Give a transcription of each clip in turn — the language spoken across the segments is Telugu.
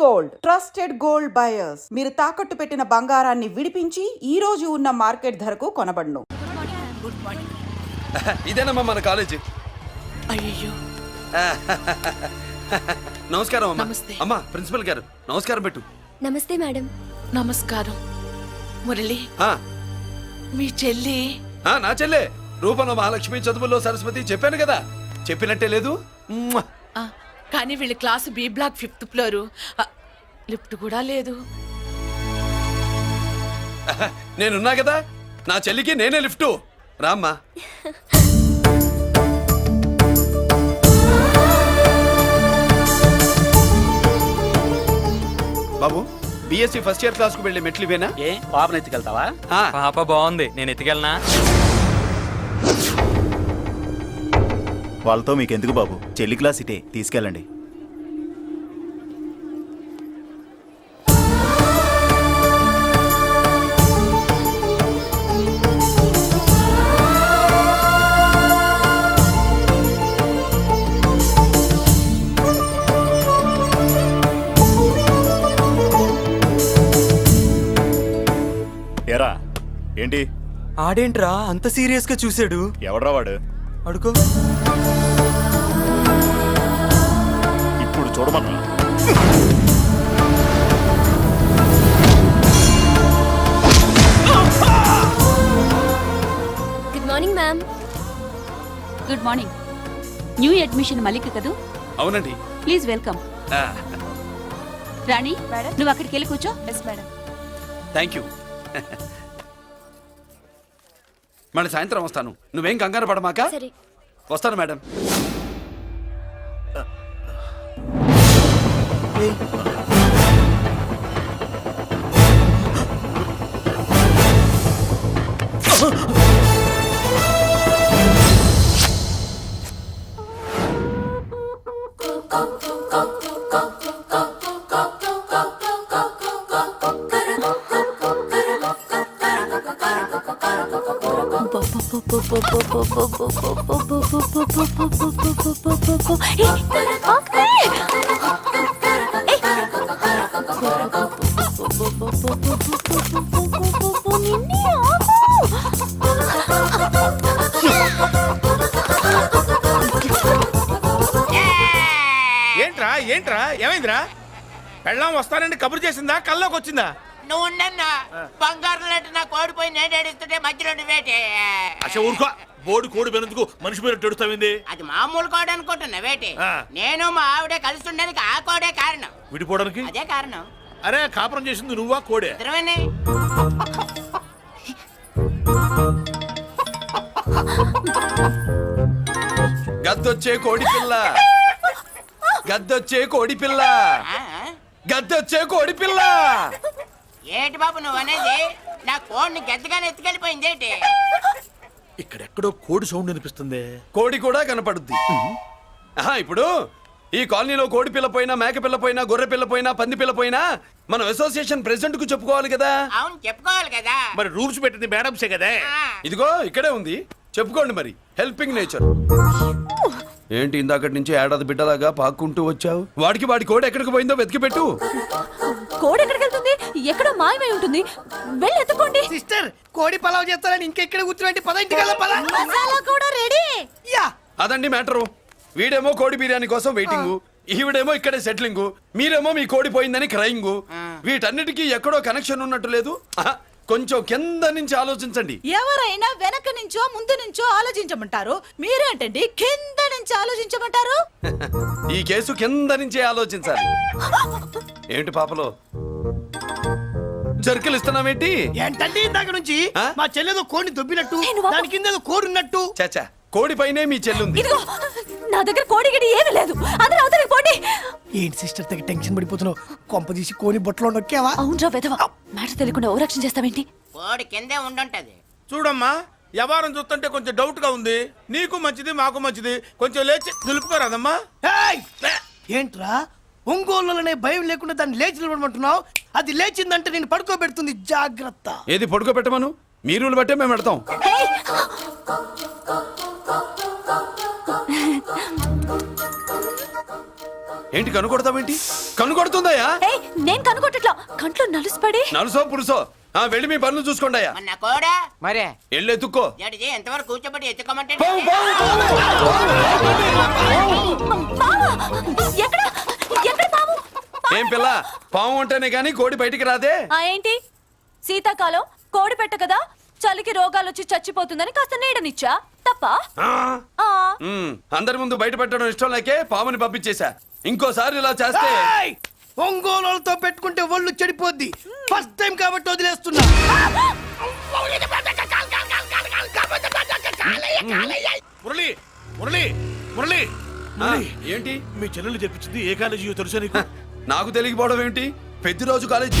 గోల్డ్. Trusted gold buyers. మీరు తాకట్టు పెట్టిన బంగారాన్ని విడిపించి ఈ రోజు ఉన్న మార్కెట్ ధరకు కొనబడును. ఇదేనమ్మా మన కాలేజీ. అయ్యో నమస్కారం అమ్మా. నమస్తే. అమ్మా ప్రిన్సిపల్ గారు నమస్కారం పెట్టు. నమస్తే మేడం. నమస్కారం. మురళి. ఆ, మీ చెల్లి. ఆ, నా చెల్లె. రూపంలో మహాలక్ష్మి చదువుల్లో సరస్వతి చెప్పాను కదా. చెప్పినట్టే లేదు. మ్మ్. ఆ, కానీ వీళ్ళ class B block fifth floor lift కూడా లేదు. నేనున్నా కదా? నా చెల్లికి నేనే లిఫ్ట్. రామ్మా. బాబు బిఎస్సి ఫస్ట్ ఇయర్ క్లాస్కు వెళ్ళే మెట్లు ఇవేనా? ఏ పాపను ఎత్తుకెళ్తావా? ఆ, పాప బాగుంది నేను ఎత్తుకెళ్ళనా? వాళ్ళతో మీకెందుకు బాబు? చెల్లి క్లాస్ ఇటే తీసుకెళ్ళండి. ఎరా ఏంటి? ఆడేంట్రా? అంత సీరియస్గా చూసాడు ఎవడ్రా వాడు? అడుకో ఇప్పుడు చూడమన్నా? Good morning ma'am good morning new admission Malik కదూ? అవునండి. ప్లీజ్ వెల్కమ్ రాణి నువ్వు అక్కడికి వెళ్ళి కూర్చో. ఎస్ మేడం థ్యాంక్ యూ మళ్ళీ సాయంత్రం వస్తాను. నువ్వేం కంగారు పడమాక? సరే. వస్తాను మేడం. ఏంట్రా పెళ్ళాం వస్తానండి కబురు చేసిందా? కల్లోకి వచ్చిందా? నువ్వు ఉండన్నా. బంగారం లాంటి నా కోడిపోయి నేను ఏడుస్తుంటే మధ్యలో నువ్వేటే. అసలు ఊరుకో. బోడు కోడి పెనందుకు మనిషి మీద తెడుస్తావింది అది మామూలు కోడి అనుకుంటున్నా వేటి. నేను మా ఆవిడే కలిసి ఉండడానికి ఆ కోడే కారణం. విడిపోవడానికి? అదే కారణం. అరే కాపురం చేసింది నువ్వా కోడే? ఇద్దరమేనే. గద్దొచ్చే కోడి పిల్ల. గద్దొచ్చే కోడి పిల్ల? గద్దొచ్చే కోడి పిల్ల. ఏటి బాబు నువ్వు అనేది? నా కోడిని గద్దగానే ఎత్తుకెళ్ళిపోయింది ఏంటి? ఇక్కడెక్కడో కోడి సౌండ్ అనిపిస్తుంది కోడి కూడా కనపడుద్ది. ఆహా, ఇప్పుడు ఈ కాలనీలో కోడి పిల్ల పోయినా మేక పిల్ల పోయినా గొర్రె పిల్ల పోయినా పంది పిల్ల పోయినా మనం అసోసియేషన్ ప్రెసిడెంట్కు చెప్పుకోవాలి కదా? అవును చెప్పుకోవాలి కదా. మరి రూల్స్ పెట్టింది మేడమ్సే కదా? ఆ. ఇదిగో ఇక్కడే ఉంది. చెప్పుకోండి మరి. Helping nature. ఏంటి ఇందాకటి నుంచి ఏడాది బిడ్డలాగా పాక్కుంటూ వచ్చావు? వాడికి వాడి కోడి ఎక్కడికి పోయిందో వెతికి పెట్టు. కోడి ఎక్కడికి వెళ్తుంది? ఎక్కడో మాయమై ఉంటుంది. వెళ్ళి ఎత్తుకోండి. సిస్టర్ కోడి పలావ్ చేస్తారని ఇంకెక్కడ కూర్చోండి పద ఇంటికి పద. మసాలా కూడా రెడీ. యా. అదండి మ్యాటరు. వీడేమో కోడి బిర్యానీ కోసం వెయిటింగ్. ఈవిడేమో ఇక్కడే సెటిలింగ్. మీరేమో మీ కోడి పోయిందని క్రయింగ్. వీటన్నిటికీ ఎక్కడో కనెక్షన్ ఉన్నట్టు లేదు. ఆహా, కొంచెం కింద నుంచి ఆలోచించండి. ఎవరైనా వెనక నుంచో ముందు నుంచో ఆలోచించమంటారు? మీరేంటండి? కింద నుంచి ఆలోచించమంటారు? ఈ కేసు కింద నుంచే ఆలోచించాలి. ఏంటి పాపలో? జర్కలు ఇస్తున్నావేంటి? ఏంటంటే ఇందాక నుంచి? ఆ? మా చెల్లెదో కోడిని దొబ్బినట్టు. దాని కింద ఏదో కోడి ఉన్నట్టు చాచా కోడి పైనే మీ చెల్లుంది ఇదిగో నా దగ్గర కోడి గిడి ఏమీ లేదు. అందరూ అవతలికి పోండి. ఏంటి సిస్టర్ దగ్గర టెన్షన్ పడిపోతున్నావు? కొంప తీసి కోని బొట్టలో నొక్కావా? అవునరా వెధవ. మ్యాటర్ తెలియకుండా ఓ రక్షణ చేస్తావేంటి? కోడి కిందే ఉండుంటది. చూడమ్మా వ్యవహారం చూస్తుంటే కొంచెం డౌట్గా ఉంది. నీకు మంచిది మాకు మంచిది. కొంచెం లేచి నిలుపుకోరాదమ్మా. ఏయ్! ఏంట్రా? ఒంగోలులోనే భయం లేకుండా దాన్ని లేచి నిలబడమంటున్నావు? అది లేచిందంటే నేను పడుకోబెడుతుంది జాగ్రత్త. ఏది పడుకోబెట్టమను? మీ రూల్ బట్టే మేము పెడతాం. ఏంటి కనుకొడతావేంటి? కనుకొడుతుందయ్యా? ఏయ్ నేను కనుగొట్టట్లా కంట్లో నలుసుపడి నలుసో పురుసో ఆ వెళ్ళి మీ పనులు చూసుకోండి అయ్యా మన కోడా? మరే. వెళ్ళి ఎత్తుక్కో. ఎంతవరకు కూర్చోబెట్టి ఎత్తుకోమంటే పావు, పావు, మావా ఎక్కడ? ఎక్కడ పాము ఏం పిల్ల పాము ఉంటేనే గాని కోడి బయటికి రాదే? ఆ ఏంటి? శీతాకాలం కోడి పెట్ట కదా చలికి రోగాలు వచ్చి చచ్చిపోతుందని కాస్త నీడనిచ్చా? తప్ప? అందరి ముందు బయట పెట్టడం ఇష్టం లేకే పాముని పంపించేశా. ఇంకోసారి ఇలా చేస్తే ఒంగోలులతో పెట్టుకుంటే ఒళ్ళు చెడిపోద్ది. ఫస్ట్ టైం కాబట్టి వదిలేస్తున్నా. మురళి మురళి మురళి. ఆ, ఏంటి? మీ చెల్లెలు చెప్పించింది ఏ కాలేజీయో తెలుసా నీకు? నాకు తెలియకపోవడం ఏంటి? పెద్దిరాజు కాలేజీ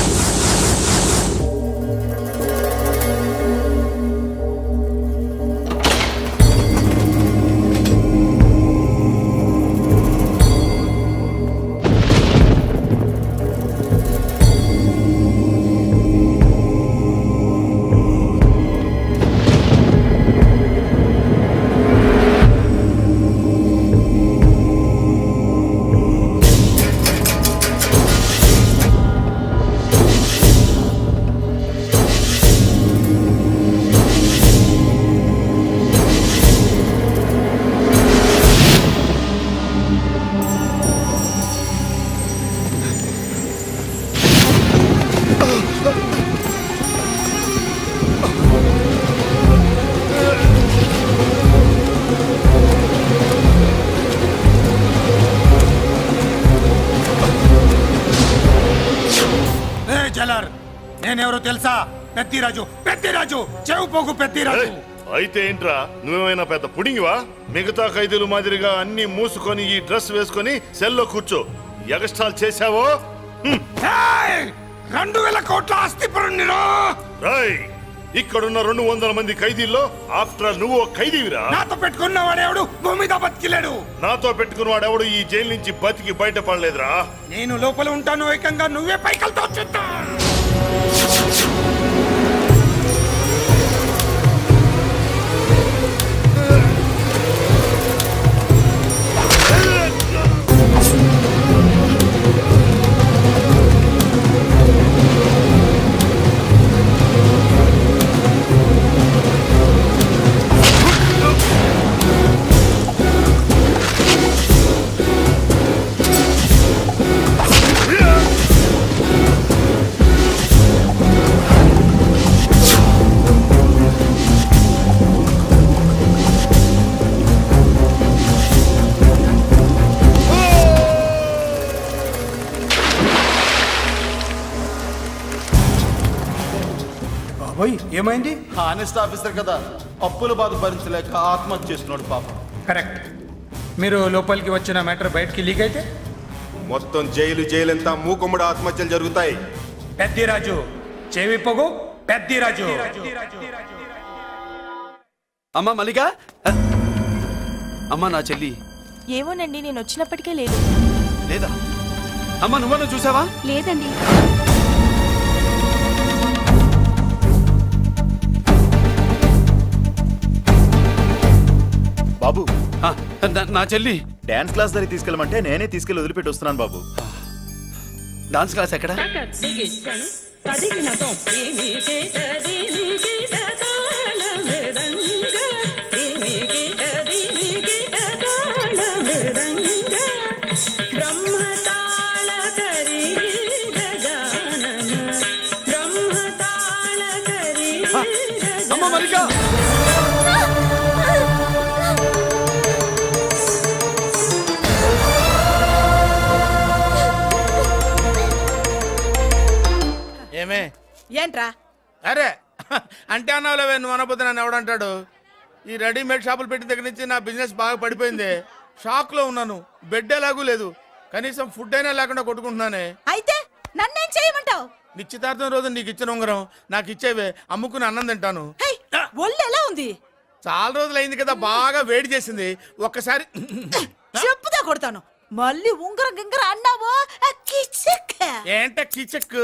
పెద్దిరాజు పెద్దిరాజు చెవు పోగు పెద్దిరాజు. అయితే ఏంట్రా? నువ్వేమైనా పెద్ద పుడింగివా? మిగతా ఖైదీలు మాదిరిగా అన్ని మూసుకొని ఈ డ్రెస్ వేసుకొని సెల్లో కూర్చో. ఎగస్ట్రాల్ చేశావో! రెండు వేల కోట్ల ఆస్తి రాయ్ ఇక్కడున్న రెండు వందల మంది ఖైదీల్లో ఆఫ్టర్ నువ్వు ఖైదీవిరా? నాతో పెట్టుకున్న వాడేవాడు భూమి బతికిలేడు. నాతో పెట్టుకున్న వాడెవడు ఈ జైలు నుంచి బతికి బయటపడలేదురా? నేను లోపల ఉంటాను ఏకంగా నువ్వే పైకలతో చూద్దాం ఏమైంది? హానెస్ట్ ఆఫీసర్ కదా అప్పుల బాధ భరించలేక ఆత్మహత్య చేస్తున్నాడు పాప. కరెక్ట్. మీరు లోపలికి వచ్చిన మ్యాటర్ బయటికి లీక్ అయితే? మొత్తం జైలు జైలంతా మూకుమ్మడి ఆత్మహత్యలు జరుగుతాయి. పెద్దిరాజు చెవి పొగు. పెద్దిరాజు. అమ్మా మల్లిక? అమ్మా నా చెల్లి. ఏమోనండి నేను వచ్చినప్పటికే లేదు. లేదా? అమ్మా నువ్వన్నా చూసావా? లేదండి. బాబు. ఆ, నా- నా చెల్లి. డాన్స్ క్లాస్ దగ్గర తీసుకెళ్ళమంటే నేనే తీసుకెళ్ళి వదిలిపెట్టి వస్తున్నాను బాబు. డాన్స్ క్లాస్ ఎక్కడ? ఏంట్రా? అరే అంటే అన్నావులేవే నువ్వు అనబోతే నన్ను ఎవడంటాడు? ఈ రెడీమేడ్ షాపులు పెట్టిన దగ్గర నుంచి నా బిజినెస్ బాగా పడిపోయింది. షాక్లో ఉన్నాను. బెడ్ ఎలాగూ లేదు. కనీసం ఫుడ్ అయినా లేకుండా కొట్టుకుంటున్నానే. అయితే నన్నేం చేయమంటావు? నిశ్చితార్థం రోజు నీకు ఇచ్చిన ఉంగరం నాకు ఇచ్చేవే. అమ్ముకుని అన్నం తింటాను. ఒళ్ళు ఎలా ఉంది? చాలా రోజులు అయింది కదా బాగా వేడి చేసింది. ఒక్కసారి చెప్పుదా కొడతాను. మళ్ళీ ఉంగరం గింగర అన్నావో? కిచక. ఏంట కిచక్?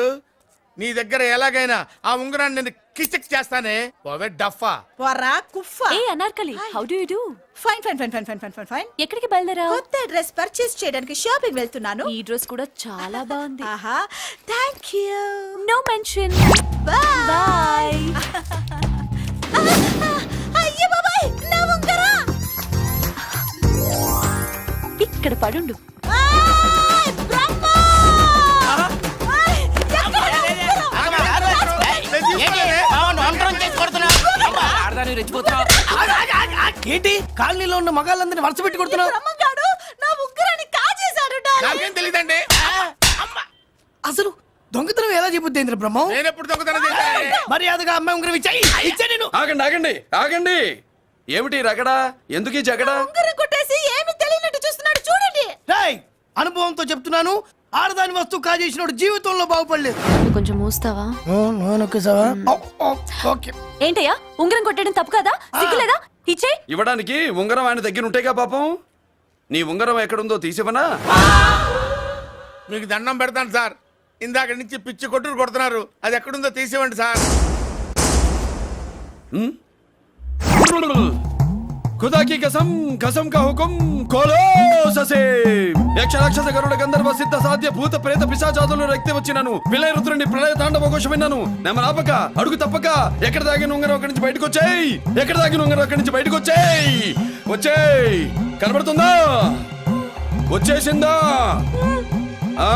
నీ దగ్గర ఎలాగైనా ఆ ఉంగరాన్ని నేను కిచక్ చేస్తానే. పోవే డఫా. పోరా కుఫ్ఫా. ఏ Anarkali how do you do fine fine fine fine fine fine fine fine ఎక్కడికి బయలుదేరావు? కొత్త డ్రెస్ పర్చేస్ చేయడానికి షాపింగ్ వెళ్తున్నాను. ఈ డ్రెస్ కూడా చాలా బాగుంది. ఆహా thank you no mention bye bye అయ్యో బాబాయ్ నా ఉంగరా. ఇక్కడ పడుండు. ఏంటి? కాలనీలో ఉన్న మగాళ్ళందరినీ వరుస పెట్టి కొడుతున్నావు? బ్రహ్మంగాడు నా ఉంగరాన్ని కాజేశాడు డాడీ. నాకేం తెలియదండి అసలు దొంగతనం ఎలా చెబుద్ది బ్రహ్మం? నేను ఎప్పుడు దొంగతనం చేశాను మర్యాదగా అమ్మాయి ఉంగరం ఇచ్చాయి. ఇచ్చా నేను. ఆగండి ఆగండి ఆగండి. ఏమిటి రగడా? ఎందుకు ఈ జగడా? ఉంగరం కొట్టేసి ఏమి తెలియనట్టు చూస్తున్నాడు చూడండి. రేయ్ అనుభవంతో చెప్తున్నాను ఆడదాని వస్తువు కాజేసినోడు జీవితంలో బాగుపడలేదు. కొంచెం మూస్తావా? ఓకే. ఏంటయ్యా? ఉంగరం కొట్టడం తప్పు కదా? సిగ్గులేదా ఇచ్చే. ఇవ్వడానికి ఉంగరం ఆయన దగ్గర ఉంటేగా పాపం? నీ ఉంగరం ఎక్కడుందో తీసివనా మీకు దండం పెడతాను సార్. ఇందాక నుంచి పిచ్చి కొట్టుడు కొడుతున్నారు. అది ఎక్కడుందో తీసివ్వండి సార్. खुदा की कसम कसम का हुकुम खोलो ససే యక్ష రాక్షస గరుడ గంధర్వ సిద్ధ సాధ్య భూత ప్రేత పిశాచాదులు రక్తి వచ్చినాను విలయ రుద్రుని ప్రళయ తాండవ ఘోష విన్నాను నెమలాపక అడుగు తప్పక ఎక్కడ దాగిన ఉంగరం అక్కడి నుంచి బయటకు వచ్చేయ్ ఎక్కడ దాగిన ఉంగరం అక్కడి నుంచి బయటకు వచ్చేయ్ వచ్చేయ్ కనబడుతుందా వచ్చేసిందా ఆ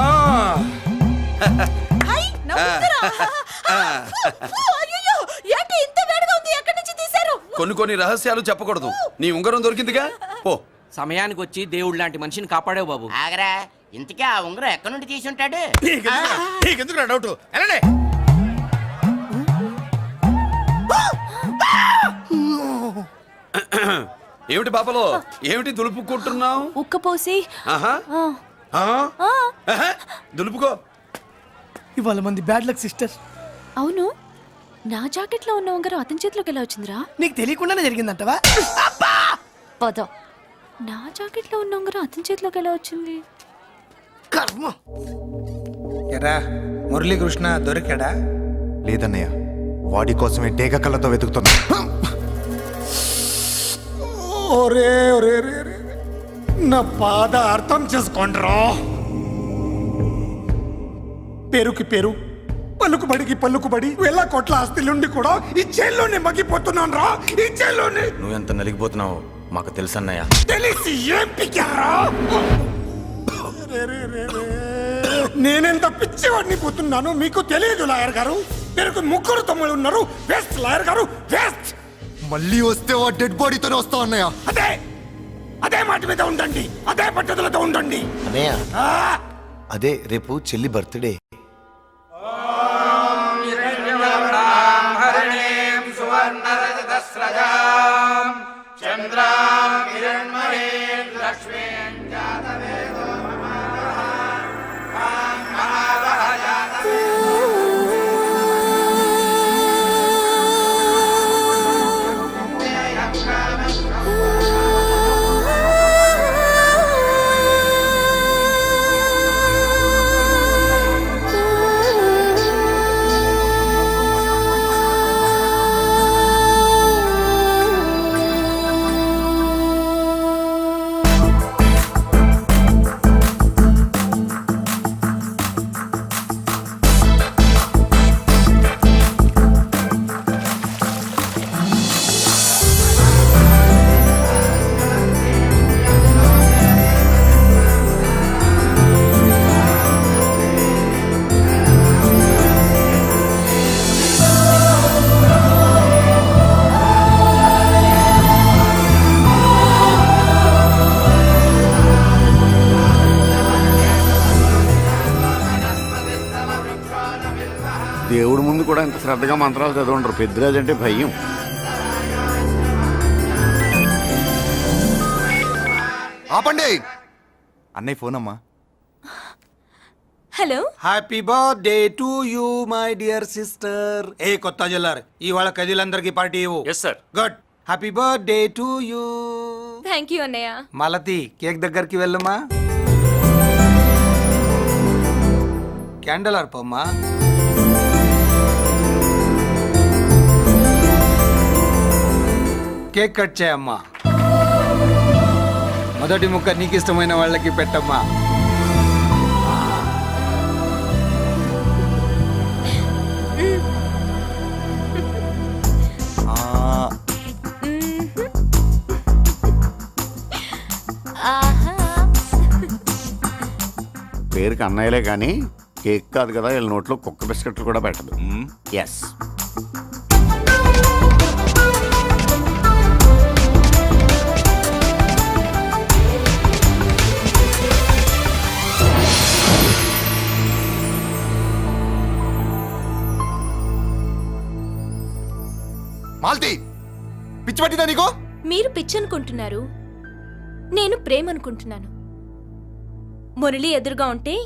కొన్ని కొన్ని రహస్యాలు చెప్పకూడదు. నీ ఉంగరం దొరికిందిగా? ఓ సమయానికి వచ్చి దేవుడు లాంటి మనిషిని కాపాడావు బాబు. ఆగరా. ఇంతకీ ఆ ఉంగరం ఎక్కడి నుండి తీసి ఉంటాడు? నీకెందుకు డౌట్? వెళ్ళండి. ఏమిటి పాపలో? ఏమిటి దులుపుకుంటున్నావు? ఉక్కపోసి ఆహా. ఆ, ఆ? ఆ, ఆహా, దులుపుకో. ఇవాళ మంది బ్యాడ్ లక్ సిస్టర్. అవును. నా జాకెట్లో ఉన్న ఉంగరం అతని చేతిలోకి ఎలా వచ్చిందిరా? నీకు తెలియకుండానే జరిగిందంటవా? పద. నా జాకెట్లో ఉన్న ఉంగరం అతని చేతిలోకి ఎలా వచ్చింది? కర్మ! ఎరా మురళీకృష్ణ దొరికాడా? లేదన్నయ్య వాడి కోసమే డేగ కళ్ళతో వెతుకుతున్నా. ఒరే ఒరే. నా బాధ అర్థం చేసుకోండిరా. పేరుకి పేరు పలుకుబడికి పలుకుబడి వేల కోట్ల ఆస్తిలుండి కూడా ఈ జైల్లోనే మగ్గిపోతున్నాను రా ఈ జైల్లోనే. నువ్వెంత నలిగిపోతున్నావు మాకు తెలుసన్నయ్య తెలిసి ఏం పిక్కారా రే, రే, రే, రే. నేనెంత పిచ్చివాడిని పోతున్నాను మీకు తెలియదు లాయర్ గారు. మీకు ముగ్గురు తమ్ముళ్ళు ఉన్నారు. వేస్ట్ లాయర్ గారు. వేస్ట్. మళ్ళీ వస్తే ఆ డెడ్ బాడీతోనే వస్తావు అన్నయ్య. అదే. అదే మాట మీద ఉండండి. అదే పట్టుదలతో ఉండండి. అన్నయ్య ఆ! అదే రేపు చెల్లి బర్త్డే सहस्रजाम् चन्द्राम् हिरण्मयेर्लक्ष्मीम् जातवे కూడా ఇంత శ్రద్ధగా మంత్రాలు చదవంటారు పెద్దరాజు అంటే భయం. ఆపండి. అన్నయ్య ఫోన్ అమ్మా. Hello. Happy birthday to you my dear sister ఏ కొత్త జల్లార్. ఇవాళ కదిలందరికీ పార్టీ ఇవ్వు. Yes sir good happy birthday to you thank you అన్నయ్య. మలతి కేక్ దగ్గరికి వెళ్ళమా క్యాండల్ అర్పమ్మా కేక్ కట్ చేయమ్మా. మొదటి ముక్క నీకు ఇష్టమైన వాళ్ళకి పెట్టమ్మా. పేరుకి అన్నయ్యలే కానీ కేక్ కాదు కదా వీళ్ళ నోట్లో కుక్క బిస్కెట్లు కూడా పెట్టదు. ఎస్ మాల్తి పిచ్చి పట్టిందా నీకు? మీరు పిచ్చి అనుకుంటున్నారు నేను ప్రేమ అనుకుంటున్నాను మురళి ఎదురుగా ఉంటే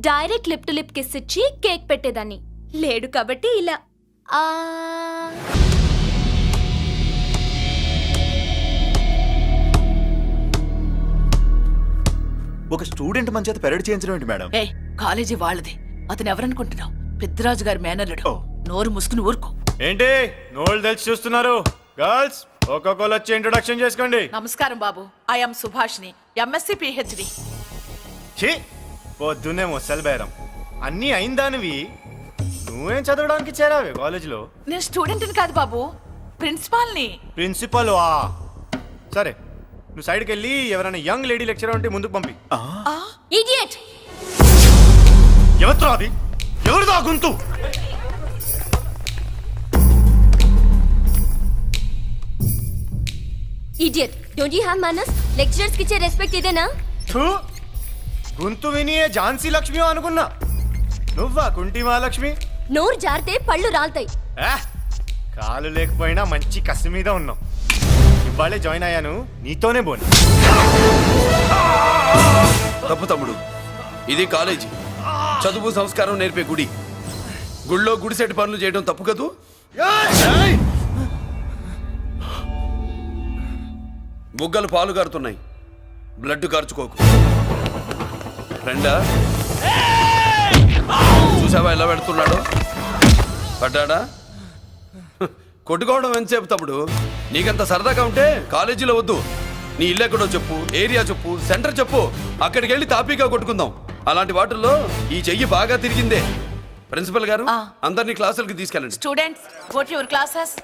direct lip to lip kiss ఇచ్చి కేక్ పెట్టేదాన్ని. లేడు కాబట్టి ఇలా. ఆ. ఒక స్టూడెంట్ మన చేత పెరడ్ చేయించడం ఏంటి మేడం? ఏ కాలేజీ వాళ్ళది. అతను ఎవరనుకుంటున్నావు? పెద్దరాజు గారి మేనల్లుడు. నోరు ముసుకుని ఊరుకో. ఏంటి? నోళ్ళు తెలిసి చూస్తున్నారు. గర్ల్స్ ఒక్కొక్కరు వచ్చి ఇంట్రొడక్షన్ చేసుకోండి. నమస్కారం బాబు. ఐఎమ్ సుభాష్ని ఎంఎస్సి పిహెచ్డి ఛీ! పొద్దున్నే ముసలి బేరం. అన్నీ అయిందానివి. నువ్వేం చదవడానికి చేరావే కాలేజీలో? నేను స్టూడెంట్ని కాదు బాబు. ప్రిన్సిపాల్ని. ప్రిన్సిపల్ వా సరే నువ్వు సైడ్కి వెళ్ళి ఎవరైనా యంగ్ లేడీ లెక్చరర్ ఉంటే ముందుకు పంపి. ఇడియట్ ఎవరితో అది? ఎవరిదో ఆ గొంతు? ఇడియట్ డోంట్ యు హావ్ మనస్ లెక్చరర్స్కి ఇచ్చే రెస్పెక్ట్ ఇదేనా థూ గొంతు విని ఝాన్సీ లక్ష్మి అనుకున్నా? నువ్వా కుంటి మహాలక్ష్మి? నోరు జారితే పళ్ళు రాల్తాయి. ఆ, కాలు లేకపోయినా మంచి కసి మీద ఉన్నావు. ఇవాళే జాయిన్ అయ్యాను. నీతోనే బోని. తప్పు తమ్ముడు. ఇది కాలేజీ. చదువు సంస్కారం నేర్పే గుడి. గుళ్ళో గుడిసెట్ పనులు చేయడం తప్పు కదూ? ఏయ్! బుగ్గలు పాలు గారుతున్నాయి. బ్లడ్ కార్చుకోకు ఫ్రెండా? చూసావా ఎలా పెడుతున్నాడు? పడ్డాడా? కొట్టుకోవడం ఎంతసేపు తమ్ముడు? నీకంత సరదాగా ఉంటే కాలేజీలో వద్దు. నీ ఇల్లు ఎక్కడో చెప్పు ఏరియా చెప్పు సెంటర్ చెప్పు. అక్కడికి వెళ్ళి తాపీగా కొట్టుకుందాం. అలాంటి వాటిల్లో ఈ చెయ్యి బాగా తిరిగిందే. ప్రిన్సిపల్ గారు. అందరినీ క్లాసులకి తీసుకెళ్ళండి. స్టూడెంట్స్ యువర్ క్లాసెస్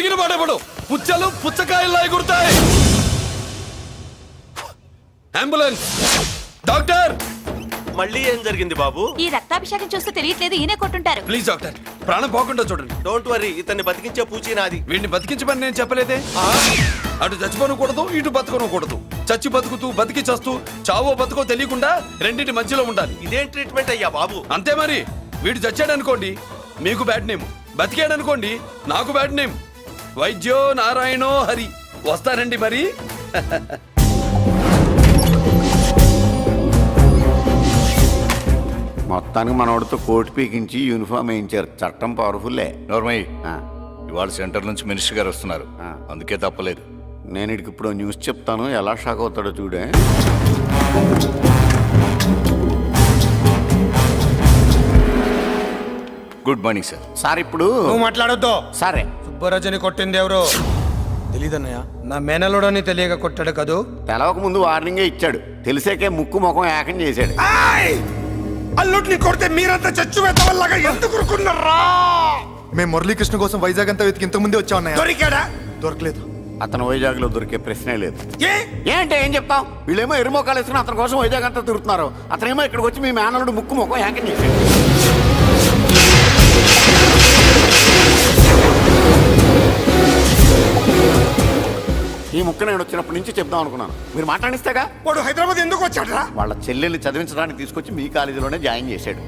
ఫుడ్తో పెరిగిన వాడెవడు పుచ్చలు పుచ్చకాయల్లా ఎగురుతాయి అంబులెన్స్. డాక్టర్. మళ్ళీ ఏం జరిగింది బాబు? ఈ రక్తాభిషేకం చూస్తే తెలియట్లేదు ఈయనే కొట్టుంటారు. ప్లీజ్ డాక్టర్ ప్రాణం పోకుండా చూడండి. డోంట్ వరీ ఇతన్ని బతికించే పూచి నాది. వీడిని బతికించమని నేను చెప్పలేదే? అటు చచ్చిపోనకూడదు ఇటు బతకనకూడదు. చచ్చి బతుకుతూ బతికి చస్తూ చావో బతుకో తెలియకుండా రెండింటి మధ్యలో ఉండాలి. ఇదేం ట్రీట్మెంట్ అయ్యా బాబు? అంతే మరి. వీడు చచ్చాడనుకోండి మీకు బ్యాడ్ నేమ్ బతికాడనుకోండి నాకు బ్యాడ్ నేమ్ వైద్యో నారాయణో హరి. వస్తారండి మరి. మొత్తానికి మనోడితో కోట్ పీకించి యూనిఫామ్ వేయించారు. చట్టం పవర్ఫుల్లే. నోర్మయ్య ఇవాళ సెంటర్ నుంచి మినిస్టర్ గారు వస్తున్నారు. అందుకే తప్పలేదు. నేను ఇడికి ఇప్పుడు న్యూస్ చెప్తాను. ఎలా షాక్ అవుతాడో చూడే. Good morning sir. సార్ ఇప్పుడు నువ్వు మాట్లాడొద్దు. సరే. సుబ్బరాజుని కొట్టింది ఎవరు? తెలీదన్నయ్య. నా మేనలోడని తెలియక కొట్టాడు కదూ? తెలవక ముందు వార్నింగే ఇచ్చాడు. తెలిసాకే ముక్కు ముఖం ఏకం చేశాడు. అల్లుడిని కొడితే మీరంతా చచ్చు వల్లగా ఎందుకు మేము మురళీకృష్ణ కోసం వైజాగ్ అంతా వెతికి ఇంతకు ముందే వచ్చా ఉన్నాయా దొరికాడా? దొరకలేదు. అతను వైజాగ్లో దొరికే ప్రశ్నే లేదు. ఏ? ఏంటి ఏం చెప్తాం వీళ్ళేమో ఎరుమొక్కలు వేసుకుని అతని కోసం వైజాగ్ అంతా తిరుగుతున్నారు. అతనేమో ఇక్కడికి వచ్చి మీ మేనలుడు ముక్కు ముఖం ఏకం చేశాడు. ఈ ముక్క నేను వచ్చినప్పటి నుంచి చెప్దాం అనుకున్నాను. మీరు మాట్లాడిస్తేగా? వాడు హైదరాబాద్ ఎందుకు వచ్చాడరా వాళ్ళ చెల్లెల్ని చదివించడానికి తీసుకొచ్చి మీ కాలేజీలోనే జాయిన్ చేశాడు.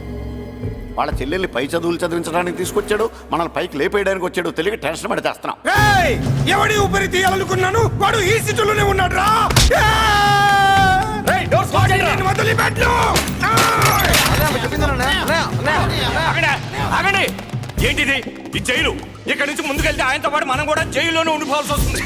వాళ్ళ చెల్లెల్ని పై చదువులు చదివించడానికి తీసుకొచ్చాడు మనల్ని పైకి లేపేయడానికి వచ్చాడు తెలియక టెన్షన్ పడి తెస్తున్నాం ఎవడి ఊపిరి తీయాలనుకున్నాను? వాడు ఈ సిటీలోనే ఉన్నాడు రా. ఏంటిది? ఈ జైలు. ఇక్కడి నుంచి ముందుకెళ్తే ఆయనతో పాటు మనం కూడా జైల్లోనే ఉండిపోవాల్సి వస్తుంది.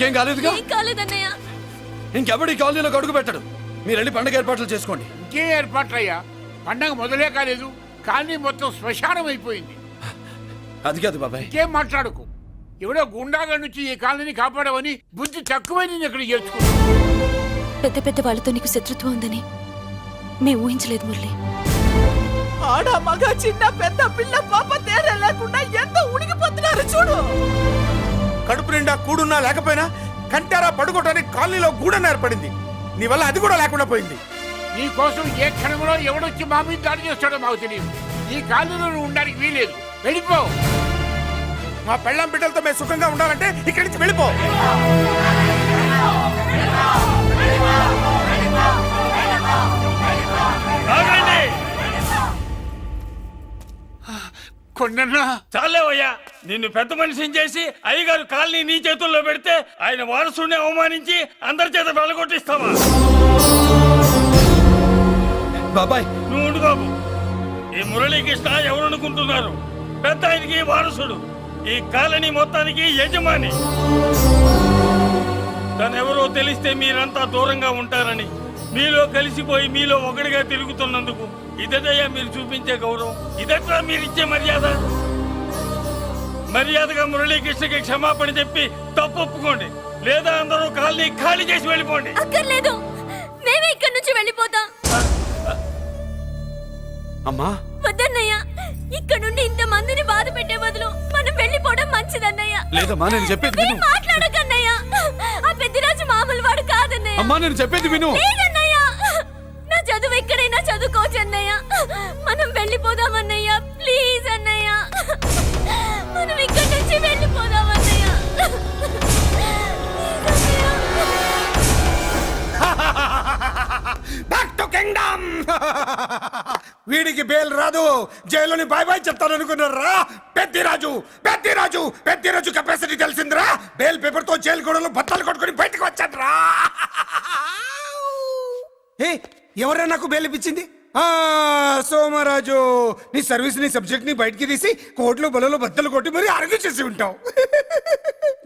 నీకేం కాలేదుగా? ఏం కాలేదన్నయ్య? ఇంకెవడి కాలనీలో అడుగు పెట్టడు. మీరు వెళ్ళి పండగ ఏర్పాట్లు చేసుకోండి. ఇంకే ఏర్పాట్లయ్యా? పండగ మొదలే కాలేదు కానీ మొత్తం శ్మశానం అయిపోయింది అది కాదు బాబాయ్. ఇంకేం మాట్లాడుకు? ఎవడో గుండాగా నుంచి ఈ కాలనీ కాపాడవని బుద్ధి తక్కువై నేను ఇక్కడ చేర్చుకున్నా పెద్ద పెద్ద వాళ్ళతో నీకు శత్రుత్వం ఉందని మేము ఊహించలేదు మురళి. ఆడ మగ చిన్న పెద్ద పిల్ల పాప తేడా లేకుండా ఎంత కడుపు నిండా కూడున్నా లేకపోయినా కంటారా పడుకోవటానికి కాలనీలో గూడెం ఏర్పడింది. నీ వల్ల అది కూడా లేకుండా పోయింది. నీ కోసం ఏ క్షణంలో ఎవడొచ్చి మా మీద దాడి చేస్తాడో మాకు తెలియదు. ఈ కాలనీలో నువ్వు ఉండడానికి వీలేదు వెళ్ళిపో. మా పెళ్ళం బిడ్డలతో మేము సుఖంగా ఉండాలంటే ఇక్కడి నుంచి వెళ్ళిపో. కొండన్నా. చాలేవయ్యా. నిన్ను పెద్ద మనిషిని చేసి అయ్యగారు కాలనీ నీ చేతుల్లో పెడితే ఆయన వారసుని అవమానించి అందరి చేత వెళ్ళగొట్టిస్తావా? బాబాయ్. నువ్వు ఉండు బాబు. ఈ మురళీకృష్ణ ఎవరు అనుకుంటున్నారు? పెద్ద ఆయనకి వారసుడు. ఈ కాలనీ మొత్తానికి యజమాని. తనెవరో తెలిస్తే మీరంతా దూరంగా ఉంటారని మీలో కలిసిపోయి మీలో ఒకటిగా తిరుగుతున్నందుకు ఇదటయ్యా మీరు చూపించే గౌరవం. ఇదట్లా మీరు ఇచ్చే మర్యాద? మర్యాదగా మురళీకృష్ణకి క్షమాపణ చెప్పి తప్పు ఒప్పుకోండి లేదా అందరూ కాలనీ ఖాళీ చేసి వెళ్ళిపోండి. అక్కర్లేదు. మేమే ఇక్కడి నుంచి వెళ్ళిపోతాం. అమ్మా. వద్దన్నయ్య ఇక్కడ నుండి ఇంత మందిని బాధ పెట్టే బదులు మనం వెళ్ళిపోవడం మంచిదన్నయ్య. లేదమ్మా నేను చెప్పేది విను. మాట్లాడకన్నయ్య. ఆ పెద్దిరాజు మామూలు వాడు కాదన్నయ్య. అమ్మా నేను చెప్పేది విను. లేదన్నయ్య. నా చదువు ఎక్కడైనా చదువుకోవచ్చు అన్నయ్య మనం వెళ్ళిపోదాం అన్నయ్య ప్లీజ్ అన్నయ్య. మనం ఇక్కడి నుంచి వెళ్ళిపోదాం అన్నయ్య. బ్యాక్ టు కింగ్డమ్ వీడికి బేల్ రాదు. జైలుని బాయ్ బాయ్ చెప్తాను అనుకున్నారా పెద్దిరాజు పెద్దిరాజు పెద్దిరాజు కెపాసిటీ తెలిసిందిరా? బేల్ పేపర్తో జైలు గోడలు బట్టలు కొట్టుకుని బయటకు వచ్చాడ్రా. ఏ ఎవరా నాకు బేల్ ఇప్పించింది? సోమరాజు నీ సర్వీస్ నీ సబ్జెక్ట్ని బయటికి తీసి కోట్లు బలలో బద్దలు కొట్టి మరి అరుగు చేసి ఉంటావు.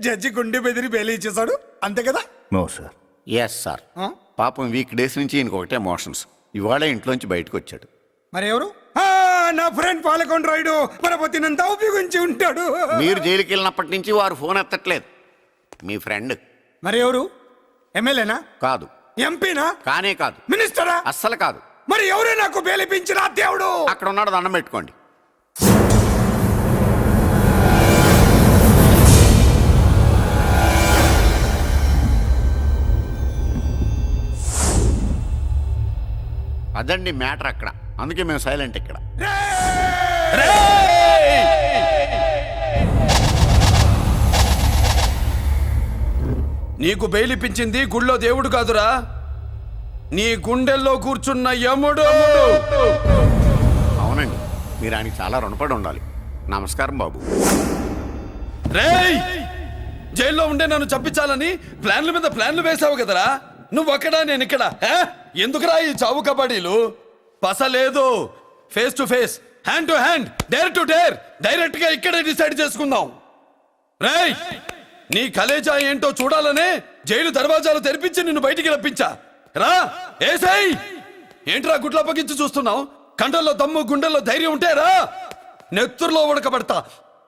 జడ్జి గుండె బెదిరి బేలు ఇచ్చేసాడు అంతే కదా? నో సార్ ఎస్ సార్ ఆ? పాపం వీక్ డేస్ నుంచి ఈయనకు ఒకటే మోషన్స్ ఇవాళ ఇంట్లోంచి బయటకు వచ్చాడు. మరి ఎవరు? ఆ, నా ఫ్రెండ్ పాలకొండ రాయుడు మన పొత్తినంత ఉపయోగించి ఉంటాడు. మీరు జైలుకి వెళ్ళినప్పటి నుంచి వారు ఫోన్ ఎత్తట్లేదు. మీ ఫ్రెండ్ మరి ఎవరు? ఎమ్మెల్యేనా కాదు. ఎంపీనా కానే కాదు. మినిస్టరా అస్సలు కాదు. మరి ఎవరే నాకు బేలిపించిన దేవుడు? అక్కడ ఉన్నాడు దండం పెట్టుకోండి. అదండి మ్యాటర్ అక్కడ. అందుకే మేము సైలెంట్ ఇక్కడ. నీకు బెయిలిపించింది గుళ్ళో దేవుడు కాదురా. నీ గుండెల్లో కూర్చున్న యముడు. అవునండి మీరు ఆయనకి చాలా రుణపడి ఉండాలి. నమస్కారం బాబు. రేయ్! జైల్లో ఉండే నన్ను చంపించాలని ప్లాన్ల మీద ప్లాన్లు వేసావు కదరా? నువ్వు అక్కడా నేను ఇక్కడ? హే? ఎందుకురా ఈ చావు కబడ్డీలు? పస లేదు. Face to face hand to hand dare to dare డైరెక్ట్గా ఇక్కడే డిసైడ్ చేసుకుందాం. రేయ్! నీ కలేజా ఏంటో చూడాలనే జైలు దర్వాజాలు తెరిపించి నిన్ను బయటికి రప్పించా. రా ఏసై! ఏంట్రా గుడ్ల పగించి చూస్తున్నావు? కండల్లో దమ్ము గుండెల్లో ధైర్యం ఉంటే రా! నెత్తురులో ఉడకబడతా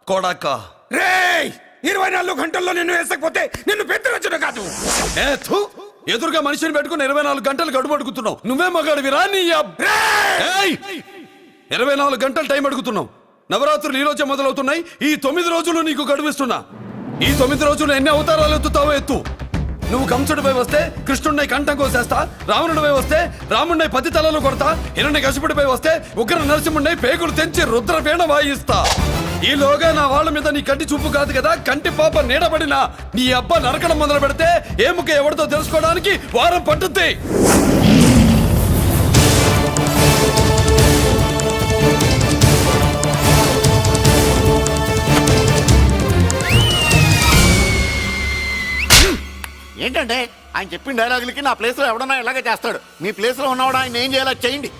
కొడాకా. రేయ్! ఇరవై నాలుగు గంటల్లో నిన్ను వేసకపోతే నిన్ను పెద్దరచ్చును కాదు. ఏ, థు, ఎదురుగా మనిషిని పెట్టుకుని ఇరవై నాలుగు గంటలు గడుపు అడుగుతున్నావు నువ్వే మగాడివి రా నీ! ఇరవై నాలుగు గంటలు టైం అడుగుతున్నావు. నవరాత్రులు ఈ రోజే మొదలవుతున్నాయి. ఈ తొమ్మిది రోజులు నీకు గడువిస్తున్నా. ఈ తొమ్మిది రోజులు ఎన్ని అవతారాలు ఎత్తుతావో ఎత్తు. నువ్వు కంసుడిపై వస్తే కృష్ణుడిని కంఠం కోసేస్తా రావణుడిపై వస్తే రాముడిని పది తలలు కొడతా హిరణ్య కశిపుడిపై వస్తే ఉగ్ర నరసింహుడిని పేగులు తెంచి రుద్రపీణ వాయిస్తా. ఈలోగా నా వాళ్ళ మీద నీ కంటి చూపు కాదు కదా కంటి పాప నీడబడిన నీ అబ్బ నరకడం మొదలు పెడితే ఏముక ఎవరితో తెలుసుకోవడానికి వారం పట్టుద్ది. ఏంటంటే ఆయన చెప్పిన డైలాగులకి నా ప్లేస్లో ఎవడన్నా ఇలాగే చేస్తాడు. మీ ప్లేస్లో ఉన్నవాడు ఆయన ఏం చేయాలో చేయండి.